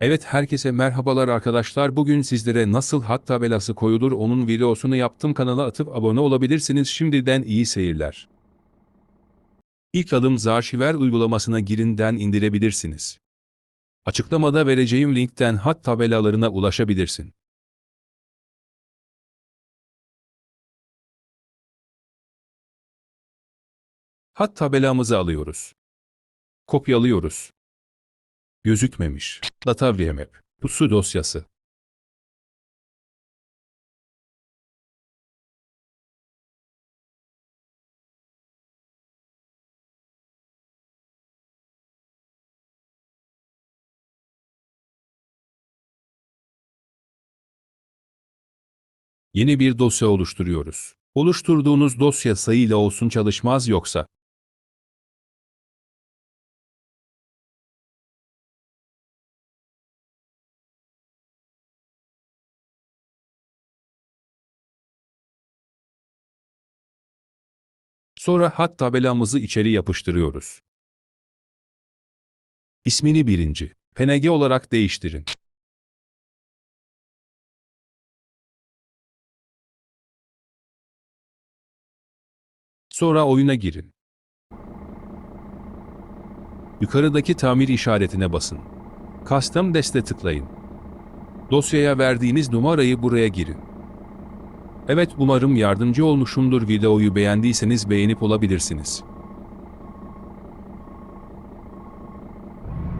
Evet herkese merhabalar arkadaşlar. Bugün sizlere nasıl hat tabelası koyulur onun videosunu yaptım. Kanala atıp abone olabilirsiniz. Şimdiden iyi seyirler. İlk adım Zarşiver uygulamasına girinden indirebilirsiniz. Açıklamada vereceğim linkten hat tabelalarına ulaşabilirsin. Hat tabelamızı alıyoruz. Kopyalıyoruz. Gözükmemiş. Data VMAP. Pusu dosyası. Yeni bir dosya oluşturuyoruz. Oluşturduğunuz dosya sayıyla olsun çalışmaz yoksa Sonra hat tabelamızı içeri yapıştırıyoruz. İsmini birinci, PNG olarak değiştirin. Sonra oyuna girin. Yukarıdaki tamir işaretine basın. Custom Dest'e tıklayın. Dosyaya verdiğiniz numarayı buraya girin. Evet umarım yardımcı olmuşumdur videoyu beğendiyseniz beğenip olabilirsiniz.